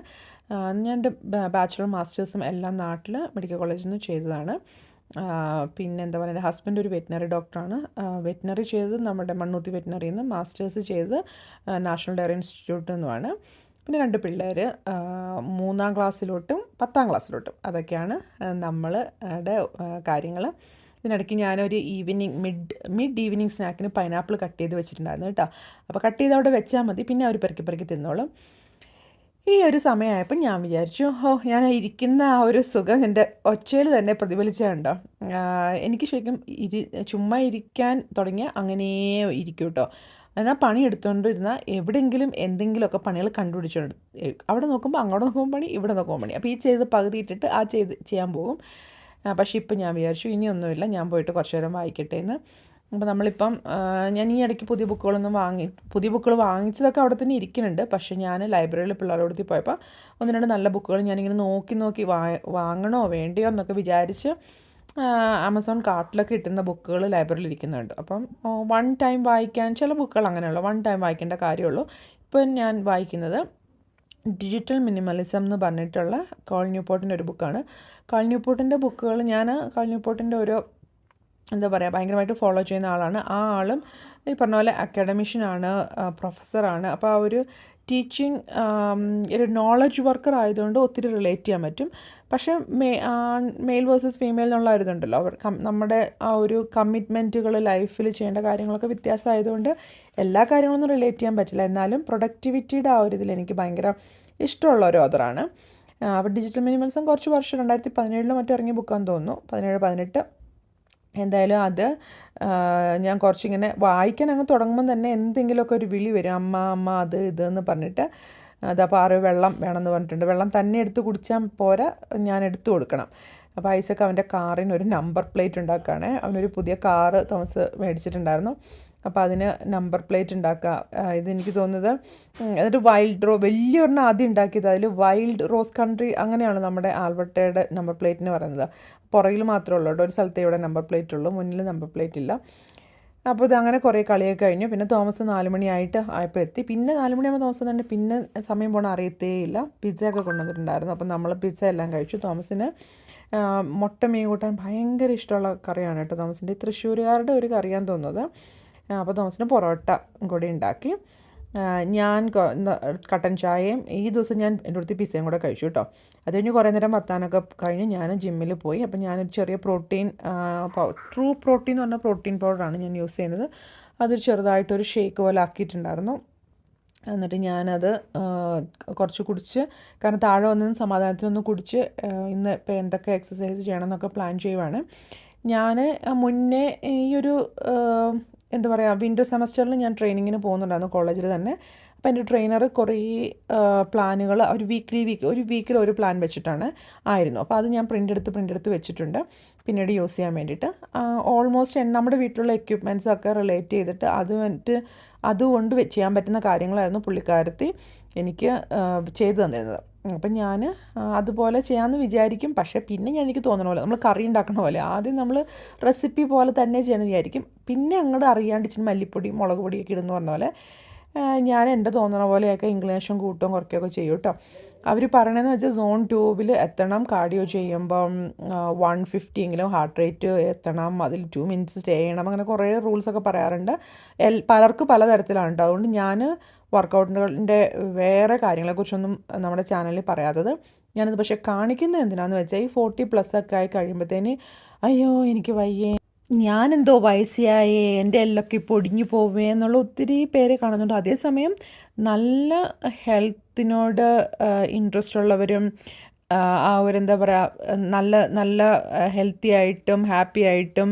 ഞാൻ എന്റെ ബാച്ചുലർ മാസ്റ്റേഴ്സും എല്ലാം നാട്ടിൽ മെഡിക്കൽ കോളേജിൽ നിന്ന് ചെയ്തതാണ്. പിന്നെ എന്താ പറയുക എന്റെ ഹസ്ബൻഡ് ഒരു വെറ്റിനറി ഡോക്ടറാണ് വെറ്റിനറി ചെയ്തത് നമ്മുടെ മണ്ണൂത്തി വെറ്റിനറിയിൽ നിന്ന് മാസ്റ്റേഴ്സ് ചെയ്തത് നാഷണൽ ഡയറി ഇൻസ്റ്റിറ്റ്യൂട്ടിൽ നിന്നുമാണ് പിന്നെ രണ്ട് പിള്ളേർ മൂന്നാം ക്ലാസ്സിലോട്ടും പത്താം ക്ലാസ്സിലോട്ടും. അതൊക്കെയാണ് നമ്മളുടെ കാര്യങ്ങൾ ഇതിനിടയ്ക്ക് ഞാനൊരു ഈവനിങ് മിഡ് മിഡ് ഈവനിങ് സ്നാക്കിന് പൈനാപ്പിൾ കട്ട് ചെയ്ത് വെച്ചിട്ടുണ്ടായിരുന്നു കേട്ടോ. അപ്പോൾ കട്ട് ചെയ്ത് അവിടെ വെച്ചാൽ മതി പിന്നെ അവർ പെറുക്കി പെറുക്കി തിന്നോളും. ഈ ഒരു സമയമായപ്പോൾ ഞാൻ വിചാരിച്ചു ഓ ഞാൻ ഇരിക്കുന്ന ആ ഒരു സുഖം എന്റെ ഒച്ചയിൽ തന്നെ പ്രതിഫലിച്ചുണ്ടോ? എനിക്ക് ശരിക്കും ഇരി ചുമ്മാ ഇരിക്കാൻ തുടങ്ങിയ അങ്ങനെ ഇരിക്കും കേട്ടോ എന്നാൽ പണി എടുത്തുകൊണ്ടിരുന്ന എവിടെയെങ്കിലും എന്തെങ്കിലുമൊക്കെ പണികൾ കണ്ടുപിടിച്ചുകൊണ്ട് അവിടെ നോക്കുമ്പോൾ അങ്ങോട്ട് നോക്കുമ്പോൾ പണി ഇവിടെ നോക്കുമ്പോൾ പണി. അപ്പോൾ ഈ ചെയ്ത് പകുതി ഇട്ടിട്ട് ആ ചെയ്ത് ചെയ്യാൻ പോകും. പക്ഷേ ഇപ്പം ഞാൻ വിചാരിച്ചു ഇനിയൊന്നുമില്ല ഞാൻ പോയിട്ട് കുറച്ച് നേരം വായിക്കട്ടെ എന്ന്. അപ്പോൾ നമ്മളിപ്പം ഞാൻ ഈ ഇടയ്ക്ക് പുതിയ ബുക്കുകളൊന്നും വാങ്ങി പുതിയ ബുക്കുകൾ വാങ്ങിച്ചതൊക്കെ അവിടെ തന്നെ ഇരിക്കുന്നുണ്ട്. പക്ഷേ ഞാൻ ലൈബ്രറിയിൽ പിള്ളേരോടത്തി പോയപ്പോൾ ഒന്ന് രണ്ട് നല്ല ബുക്കുകൾ ഞാനിങ്ങനെ നോക്കി നോക്കി വാ വാങ്ങണോ വേണ്ടയോ എന്നൊക്കെ വിചാരിച്ച് ആമസോൺ കാർട്ടിലൊക്കെ കിട്ടുന്ന ബുക്കുകൾ ലൈബ്രറിയിൽ ഇരിക്കുന്നുണ്ട്. അപ്പം വൺ ടൈം വായിക്കാൻ ചില ബുക്കുകൾ അങ്ങനെയുള്ള വൺ ടൈം വായിക്കേണ്ട കാര്യമുള്ളൂ. ഇപ്പം ഞാൻ വായിക്കുന്നത് ഡിജിറ്റൽ മിനിമലിസം എന്ന് പറഞ്ഞിട്ടുള്ള കോൾ ന്യൂപോർട്ടിന്റെ ഒരു ബുക്കാണ്. കോൾ ന്യൂപോർട്ടിന്റെ ബുക്കുകൾ ഞാൻ കോൾ ന്യൂപോർട്ടിന്റെ ഒരു എന്താ പറയുക ഭയങ്കരമായിട്ട് ഫോളോ ചെയ്യുന്ന ആളാണ്. ആ ആളും ഈ പറഞ്ഞ പോലെ അക്കാഡമിഷ്യനാണ് പ്രൊഫസറാണ് അപ്പോൾ ആ ഒരു ടീച്ചിങ് ഒരു നോളജ് വർക്കർ ആയതുകൊണ്ട് ഒത്തിരി റിലേറ്റ് ചെയ്യാൻ പറ്റും. പക്ഷേ മേ മെയിൽ വേഴ്സസ് ഫീമെയിൽ എന്നുള്ള ഒരിതുണ്ടല്ലോ അവർ നമ്മുടെ ആ ഒരു കമ്മിറ്റ്മെന്റുകൾ ലൈഫിൽ ചെയ്യേണ്ട കാര്യങ്ങളൊക്കെ വ്യത്യാസമായതുകൊണ്ട് എല്ലാ കാര്യങ്ങളൊന്നും റിലേറ്റ് ചെയ്യാൻ പറ്റില്ല. എന്നാലും പ്രൊഡക്ടിവിറ്റിയുടെ ആ ഒരു ഇതിൽ എനിക്ക് ഭയങ്കര ഇഷ്ടമുള്ള ഒരു ഓതറാണ് അപ്പോൾ ഡിജിറ്റൽ മിനിമൽസം കുറച്ച് വർഷം രണ്ടായിരത്തി പതിനേഴിൽ മറ്റും ഇറങ്ങിയ ബുക്കാന്ന് തോന്നുന്നു. പതിനേഴ് പതിനെട്ട്. എന്തായാലും അത് ഞാൻ കുറച്ചിങ്ങനെ വായിക്കാൻ അങ്ങ് തുടങ്ങുമ്പോൾ തന്നെ എന്തെങ്കിലുമൊക്കെ ഒരു വിളി വരും. അമ്മ അമ്മ അത് ഇത് എന്ന് പറഞ്ഞിട്ട്. അതപ്പോൾ ആറ് വെള്ളം വേണമെന്ന് പറഞ്ഞിട്ടുണ്ട്. വെള്ളം തന്നെ എടുത്ത് കുടിച്ചാൽ പോരാ ഞാൻ എടുത്തു കൊടുക്കണം. അപ്പോൾ ഐസക്ക് അവന്റെ കാറിന് ഒരു നമ്പർ പ്ലേറ്റ് ഉണ്ടാക്കുകയാണ്. അവനൊരു പുതിയ കാറ് തോമസ് മേടിച്ചിട്ടുണ്ടായിരുന്നു. അപ്പോൾ അതിന് നമ്പർ പ്ലേറ്റ് ഉണ്ടാക്കുക. ഇതെനിക്ക് തോന്നുന്നത് എന്നിട്ട് വൈൽഡ് റോ വലിയൊരെണ്ണം ആദ്യം ഉണ്ടാക്കിയത്. അതിൽ വൈൽഡ് റോസ് കൺട്രി അങ്ങനെയാണ് നമ്മുടെ ആൽബർട്ടയുടെ നമ്പർ പ്ലേറ്റിന് പറയുന്നത്. പുറകിൽ മാത്രമേ ഉള്ളൂ കേട്ടോ. ഒരു സ്ഥലത്ത് ഇവിടെ നമ്പർ പ്ലേറ്റ് ഉള്ളൂ. മുന്നിൽ നമ്പർ പ്ലേറ്റ് ഇല്ല. അപ്പോൾ ഇത് അങ്ങനെ കുറേ കളിയൊക്കെ കഴിഞ്ഞു. പിന്നെ തോമസ് നാല് മണിയായിട്ട് ആയപ്പോൾ എത്തി. പിന്നെ നാല് മണിയാകുമ്പോൾ തോമസ് തന്നെ പിന്നെ സമയം പോണ അറിയത്തേയില്ല പിസ്സയൊക്കെ കൊണ്ടുവന്നിട്ടുണ്ടായിരുന്നു. അപ്പം നമ്മൾ പിസ്സ എല്ലാം കഴിച്ചു. തോമസിന് മുട്ട മീൻ കൂട്ടാൻ ഭയങ്കര ഇഷ്ടമുള്ള കറിയാണ് കേട്ടോ തോമസിന്റെ തൃശ്ശൂരുകാരുടെ ഒരു കറിയാന്ന് തോന്നുന്നത്. അപ്പോൾ തോമസിന് പൊറോട്ട കൂടി ഉണ്ടാക്കി. ഞാൻ കട്ടൻ ചായയും ഈ ദിവസം ഞാൻ എന്റെ അടുത്ത് പിസയും കൂടെ കഴിച്ചു കേട്ടോ. അത് കഴിഞ്ഞ് കുറേ നേരം വർത്താനൊക്കെ കഴിഞ്ഞ് ഞാൻ ജിമ്മിൽ പോയി. അപ്പം ഞാനൊരു ചെറിയ പ്രോട്ടീൻ ട്രൂ പ്രോട്ടീൻ എന്ന് പറഞ്ഞ പ്രോട്ടീൻ പൗഡറാണ് ഞാൻ യൂസ് ചെയ്യുന്നത്. അതൊരു ചെറുതായിട്ടൊരു ഷേക്ക് പോലെ ആക്കിയിട്ടുണ്ടായിരുന്നു. എന്നിട്ട് ഞാനത് കുറച്ച് കുടിച്ച് കാരണം താഴെ വന്നതിന് സമാധാനത്തിനൊന്ന് കുടിച്ച് ഇന്ന് ഇപ്പോൾ എന്തൊക്കെ എക്സസൈസ് ചെയ്യണം എന്നൊക്കെ പ്ലാൻ ചെയ്യുവാണ്. ഞാൻ മുന്നേ ഈ ഒരു എന്താ പറയുക വിന്റർ സെമസ്റ്ററിൽ ഞാൻ ട്രെയിനിങ്ങിന് പോകുന്നുണ്ടായിരുന്നു കോളേജിൽ തന്നെ. അപ്പോൾ എന്റെ ട്രെയിനർ കുറേ പ്ലാനുകൾ ഒരു വീക്ക്ലി വീക്ക് ഒരു വീക്കിൽ ഒരു പ്ലാൻ വെച്ചിട്ടാണ് ആയിരുന്നു. അപ്പോൾ അത് ഞാൻ പ്രിന്റ് എടുത്ത് പ്രിന്റ് എടുത്ത് വെച്ചിട്ടുണ്ട്. പിന്നീട് യൂസ് ചെയ്യാൻ വേണ്ടിയിട്ട്. ഓൾമോസ്റ്റ് നമ്മുടെ വീട്ടിലുള്ള എക്യുപ്മെന്റ്സ് ഒക്കെ റിലേറ്റ് ചെയ്തിട്ട് അത് വന്നിട്ട് അതുകൊണ്ട് ചെയ്യാൻ പറ്റുന്ന കാര്യങ്ങളായിരുന്നു പുള്ളിക്കാരത്തി എനിക്ക് ചെയ്തു തന്നിരുന്നത്. അപ്പം ഞാൻ അതുപോലെ ചെയ്യാമെന്ന് വിചാരിക്കും. പക്ഷേ പിന്നെ ഞാൻ എനിക്ക് തോന്നണ പോലെ നമ്മൾ കറി ഉണ്ടാക്കണ പോലെ ആദ്യം നമ്മൾ റെസിപ്പി പോലെ തന്നെ ചെയ്യണമെന്ന് വിചാരിക്കും. പിന്നെ അങ്ങോട്ട് അറിയാണ്ട് ഇച്ചിരി മല്ലിപ്പൊടി മുളക് പൊടിയൊക്കെ ഇടുന്നു പറഞ്ഞ പോലെ ഞാൻ എന്റെ തോന്നണ പോലെയൊക്കെ ഇംഗ്ലീഷും കൂട്ടും കുറയ്ക്കുകയൊക്കെ ചെയ്യും കേട്ടോ അവർ പറയണതെന്ന് വെച്ചാൽ സോൺ ട്യൂബിൽ എത്തണം കാർഡിയോ ചെയ്യുമ്പം വൺ ഫിഫ്റ്റി എങ്കിലും ഹാർട്ട് റേറ്റ് എത്തണം അതിൽ ടു മിനിറ്റ്സ് സ്റ്റേ ചെയ്യണം അങ്ങനെ കുറേ റൂൾസൊക്കെ പറയാറുണ്ട്. എൽ പലർക്കും പലതരത്തിലാണ് കേട്ടോ അതുകൊണ്ട് ഞാൻ വർക്കൗട്ടിന്റെ വേറെ കാര്യങ്ങളെക്കുറിച്ചൊന്നും നമ്മുടെ ചാനലിൽ പറയാത്തത്. ഞാനത് പക്ഷേ കാണിക്കുന്നത് എന്തിനാന്ന് വെച്ചാൽ ഈ ഫോർട്ടി പ്ലസ് ഒക്കെ ആയി കഴിയുമ്പോഴത്തേന് അയ്യോ എനിക്ക് വയ്യേ. ഞാനെന്തോ വയസ്സായേ എന്റെ എല്ലൊക്കെ ഇപ്പോൾ ഒടിഞ്ഞു പോവേ എന്നുള്ള ഒത്തിരി പേരെ കാണുന്നുണ്ട്. അതേസമയം നല്ല ഹെൽത്തിനോട് ഇൻട്രസ്റ്റ് ഉള്ളവരും ആ ഒരു എന്താ പറയുക നല്ല നല്ല ഹെൽത്തി ആയിട്ടും ഹാപ്പി ആയിട്ടും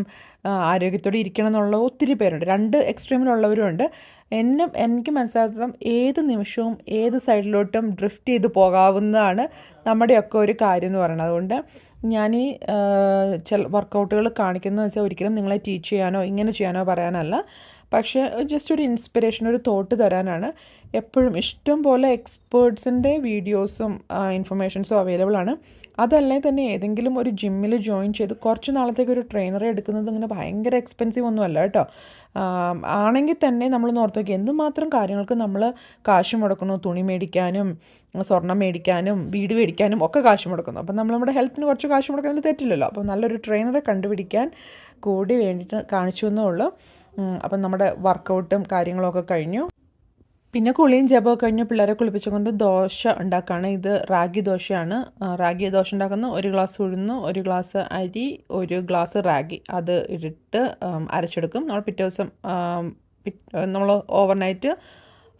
ആരോഗ്യത്തോടെ ഇരിക്കണം എന്നുള്ള ഒത്തിരി പേരുണ്ട്. രണ്ട് എക്സ്ട്രീമിലുള്ളവരും ഉണ്ട് എന്നെ എനിക്ക് മനസ്സിലാക്കാം ഏത് നിമിഷവും ഏത് സൈഡിലോട്ടും ഡ്രിഫ്റ്റ് ചെയ്ത് പോകാവുന്നതാണ് നമ്മുടെയൊക്കെ ഒരു കാര്യം എന്ന് പറയുന്നത്. അതുകൊണ്ട് ഞാൻ ഈ ചില വർക്കൗട്ടുകൾ കാണിക്കുന്നത് വെച്ചാൽ ഒരിക്കലും നിങ്ങളെ ടീച്ച് ചെയ്യാനോ ഇങ്ങനെ ചെയ്യാനോ പറയാനല്ല. പക്ഷേ ജസ്റ്റ് ഒരു ഇൻസ്പിറേഷൻ ഒരു തോട്ട് തരാനാണ്. എപ്പോഴും ഇഷ്ടം പോലെ എക്സ്പേർട്സിന്റെ വീഡിയോസും ഇൻഫർമേഷൻസും അവൈലബിൾ ആണ്. അതല്ലേ തന്നെ ഏതെങ്കിലും ഒരു ജിമ്മിൽ ജോയിൻ ചെയ്ത് കുറച്ച് നാളത്തേക്ക് ഒരു ട്രെയിനറെ എടുക്കുന്നത് ഇങ്ങനെ ഭയങ്കര എക്സ്പെൻസീവ് ഒന്നുമല്ല കേട്ടോ. ആണെങ്കിൽ തന്നെ നമ്മൾ ഓർത്ത് നോക്കി എന്തുമാത്രം കാര്യങ്ങൾക്ക് നമ്മൾ കാശ് മുടക്കുന്നു തുണി മേടിക്കാനും സ്വർണം മേടിക്കാനും വീട് മേടിക്കാനും ഒക്കെ കാശ് മുടക്കുന്നു. അപ്പം നമ്മൾ നമ്മുടെ ഹെൽത്തിന് കുറച്ച് കാശ് മുടക്കുന്നതിൽ തെറ്റില്ലല്ലോ. അപ്പം നല്ലൊരു ട്രെയിനറെ കണ്ടുപിടിക്കാൻ കൂടി വേണ്ടിയിട്ട് കാണിച്ചു എന്നേ ഉള്ളൂ. അപ്പം നമ്മുടെ വർക്കൗട്ടും കാര്യങ്ങളൊക്കെ കഴിഞ്ഞു. പിന്നെ കുളിയും ജപമൊക്കെ കഴിഞ്ഞ് പിള്ളേരെ കുളിപ്പിച്ചുകൊണ്ട് ദോശ ഉണ്ടാക്കുകയാണ് ഇത് റാഗി ദോശയാണ്. റാഗി ദോശ ഉണ്ടാക്കുന്ന. ഒരു ഗ്ലാസ് ഉഴുന്നു ഒരു ഗ്ലാസ് അരി ഒരു ഗ്ലാസ് റാഗി. അത് ഇട്ടിട്ട് അരച്ചെടുക്കും. നമ്മൾ പിറ്റേ ദിവസം നമ്മൾ ഓവർനൈറ്റ്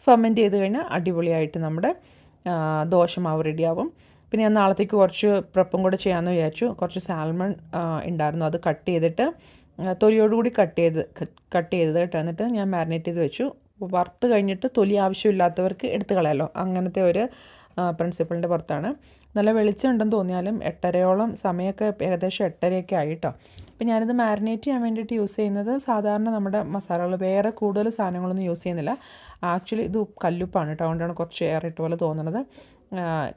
ഫെർമെന്റ് ചെയ്ത് കഴിഞ്ഞാൽ അടിപൊളിയായിട്ട് നമ്മുടെ ദോശ മാവ് റെഡിയാവും. പിന്നെ ഞാൻ നാളത്തേക്ക് കുറച്ച് പ്രപ്പും കൂടെ ചെയ്യാമെന്ന് വിചാരിച്ചു. കുറച്ച് സാൽമൺ ഉണ്ടായിരുന്നു. അത് കട്ട് ചെയ്തിട്ട് തൊലിയോടുകൂടി കട്ട് ചെയ്ത് കട്ട് ചെയ്തത് കേട്ടോ. എന്നിട്ട് ഞാൻ മാരിനേറ്റ് ചെയ്ത് വെച്ചു. വറുത്ത് കഴിഞ്ഞിട്ട് തൊലി ആവശ്യമില്ലാത്തവർക്ക് എടുത്ത് കളയാലോ. അങ്ങനത്തെ ഒരു പ്രിൻസിപ്പിളിന്റെ പുറത്താണ്. നല്ല വെളിച്ചം ഉണ്ടെന്ന് തോന്നിയാലും എട്ടരയോളം സമയമൊക്കെ ഏകദേശം എട്ടരയൊക്കെ ആയിട്ടോ. അപ്പം ഞാനിത് മാരിനേറ്റ് ചെയ്യാൻ വേണ്ടിയിട്ട് യൂസ് ചെയ്യുന്നത് സാധാരണ നമ്മുടെ മസാലകൾ വേറെ കൂടുതൽ സാധനങ്ങളൊന്നും യൂസ് ചെയ്യുന്നില്ല. ആക്ച്വലി ഇത് കല്ലുപ്പാണ് കേട്ടോ. അതുകൊണ്ടാണ് കുറച്ച് ഏറെ പോലെ തോന്നുന്നത്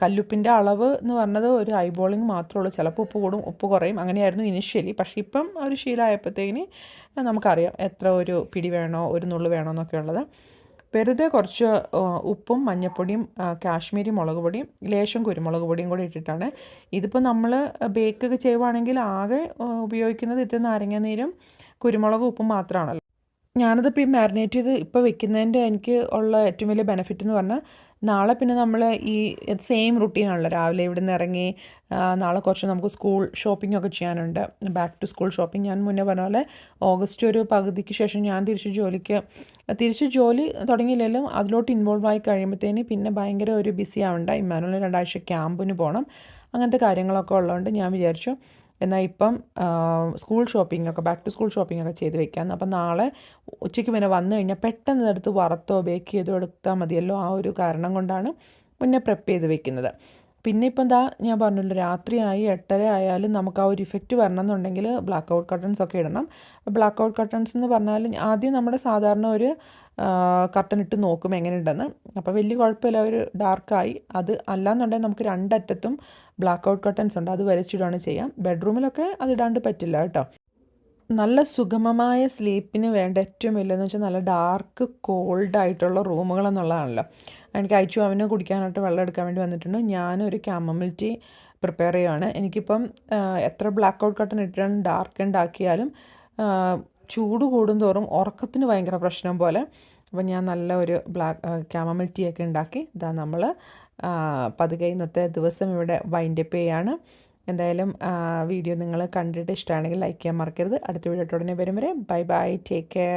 കല്ലുപ്പിന്റെ അളവ് എന്ന് പറഞ്ഞത് ഒരു ഐബോളിങ് മാത്രമേ ഉള്ളൂ. ചിലപ്പോൾ ഉപ്പ് കൂടും ഉപ്പ് കുറയും. അങ്ങനെയായിരുന്നു ഇനിഷ്യലി പക്ഷേ ഇപ്പം ഒരു ശീലമായപ്പോഴത്തേക്കിന് നമുക്കറിയാം എത്ര ഒരു പിടി വേണോ ഒരു നുള്ളു വേണോ എന്നൊക്കെ ഉള്ളത്. വെറുതെ കുറച്ച് ഉപ്പും മഞ്ഞൾപ്പൊടിയും കാശ്മീരി മുളക് പൊടിയും ലേശം കുരുമുളക് പൊടിയും കൂടി ഇട്ടിട്ടാണ്. ഇതിപ്പോൾ നമ്മൾ ബേക്കൊക്കെ ചെയ്യുവാണെങ്കിൽ ആകെ ഉപയോഗിക്കുന്നത് ഇത്ര നാരങ്ങ കുരുമുളകും ഉപ്പും മാത്രമാണല്ലോ ഞാനതിപ്പോൾ ഈ മാരിനേറ്റ് ചെയ്ത് ഇപ്പോൾ വെക്കുന്നതിന്റെ എനിക്ക് ഉള്ള ഏറ്റവും വലിയ ബെനിഫിറ്റ് എന്ന് പറഞ്ഞാൽ നാളെ പിന്നെ നമ്മൾ ഈ സെയിം റുട്ടീനാണല്ലോ രാവിലെ ഇവിടെ നിന്ന് ഇറങ്ങി നാളെ കുറച്ച് നമുക്ക് സ്കൂൾ ഷോപ്പിംഗ് ഒക്കെ ചെയ്യാനുണ്ട്. ബാക്ക് ടു സ്കൂൾ ഷോപ്പിംഗ് ഞാൻ മുന്നേ പറഞ്ഞ പോലെ ഓഗസ്റ്റ് ഒരു പകുതിക്ക് ശേഷം ഞാൻ തിരിച്ച് ജോലിക്ക് തിരിച്ച് ജോലി തുടങ്ങിയില്ലെങ്കിലും അതിലോട്ട് ഇൻവോൾവ് ആയി കഴിയുമ്പോഴത്തേന് പിന്നെ ഭയങ്കര ഒരു ബിസി ആവണ്ട. ഇമ്മാനുള്ള രണ്ടാഴ്ച ക്യാമ്പിന് പോകണം അങ്ങനത്തെ കാര്യങ്ങളൊക്കെ ഉള്ളതുകൊണ്ട് ഞാൻ വിചാരിച്ചു എന്നാൽ ഇപ്പം സ്കൂൾ ഷോപ്പിംഗ് ഒക്കെ ബാക്ക് ടു സ്കൂൾ ഷോപ്പിംഗ് ഒക്കെ ചെയ്ത് വെക്കാം അപ്പം നാളെ ഉച്ചയ്ക്ക് പിന്നെ വന്നു കഴിഞ്ഞാൽ പെട്ടെന്ന് എടുത്ത് വറുത്തോ ബേക്ക് ചെയ്തോ എടുത്താൽ മതിയല്ലോ ആ ഒരു കാരണം കൊണ്ടാണ് പിന്നെ പ്രെപ്പ് ചെയ്ത് വെക്കുന്നത്. പിന്നെ ഇപ്പം എന്താ ഞാൻ പറഞ്ഞല്ലോ രാത്രിയായി എട്ടര ആയാലും നമുക്ക് ആ ഒരു ഇഫക്റ്റ് വരണം എന്നുണ്ടെങ്കിൽ ബ്ലാക്ക് ഔട്ട് കട്ടൺസ് ഒക്കെ ഇടണം. ബ്ലാക്ക് ഔട്ട് കട്ടൺസ് എന്ന് പറഞ്ഞാൽ ആദ്യം നമ്മുടെ സാധാരണ ഒരു കർട്ടൻ ഇട്ട് നോക്കും എങ്ങനെ ഉണ്ടെന്ന് അപ്പോൾ വലിയ കുഴപ്പമില്ല ഒരു ഡാർക്കായി അത് അല്ലാന്നുണ്ടെങ്കിൽ നമുക്ക് രണ്ടറ്റത്തും ബ്ലാക്ക് ഔട്ട് കട്ടൻസ് ഉണ്ട്. അത് വരച്ചിടുകയാണ് ചെയ്യാം. ബെഡ്റൂമിലൊക്കെ അത് ഇടാണ്ട് പറ്റില്ല കേട്ടോ. നല്ല സുഗമമായ സ്ലീപ്പിന് വേണ്ട ഏറ്റവും വലിയതെന്ന് വെച്ചാൽ നല്ല ഡാർക്ക് കോൾഡ് ആയിട്ടുള്ള റൂമുകൾ എന്നുള്ളതാണല്ലോ. എനിക്ക് അയച്ചു അവന് കുടിക്കാനായിട്ട് വെള്ളം എടുക്കാൻ വേണ്ടി വന്നിട്ടുണ്ട്. ഞാനൊരു ക്യാമമിൽ ടീ പ്രിപ്പയർ ചെയ്യുകയാണ് എനിക്കിപ്പം എത്ര ബ്ലാക്ക് ഔട്ട് കട്ടൺ ഇട്ടിട്ടാണ് ഡാർക്ക് ഉണ്ടാക്കിയാലും ചൂട് കൂടുന്തോറും ഉറക്കത്തിന് ഭയങ്കര പ്രശ്നം പോലെ. അപ്പം ഞാൻ നല്ല ഒരു ബ്ലാക്ക് ക്യാമമിൽ ഒക്കെ ഉണ്ടാക്കി. ഇതാ നമ്മൾ പതുക്കെ ഇന്നത്തെ ദിവസം ഇവിടെ വൈൻഡപ്പ് ചെയ്യാണ്. എന്തായാലും വീഡിയോ നിങ്ങൾ കണ്ടിട്ട് ഇഷ്ടമാണെങ്കിൽ ലൈക്ക് ചെയ്യാൻ മറക്കരുത്. അടുത്ത വീഡിയോ ഉടനെ വരും വരെ ബൈ ബൈ ടേക്ക് കെയർ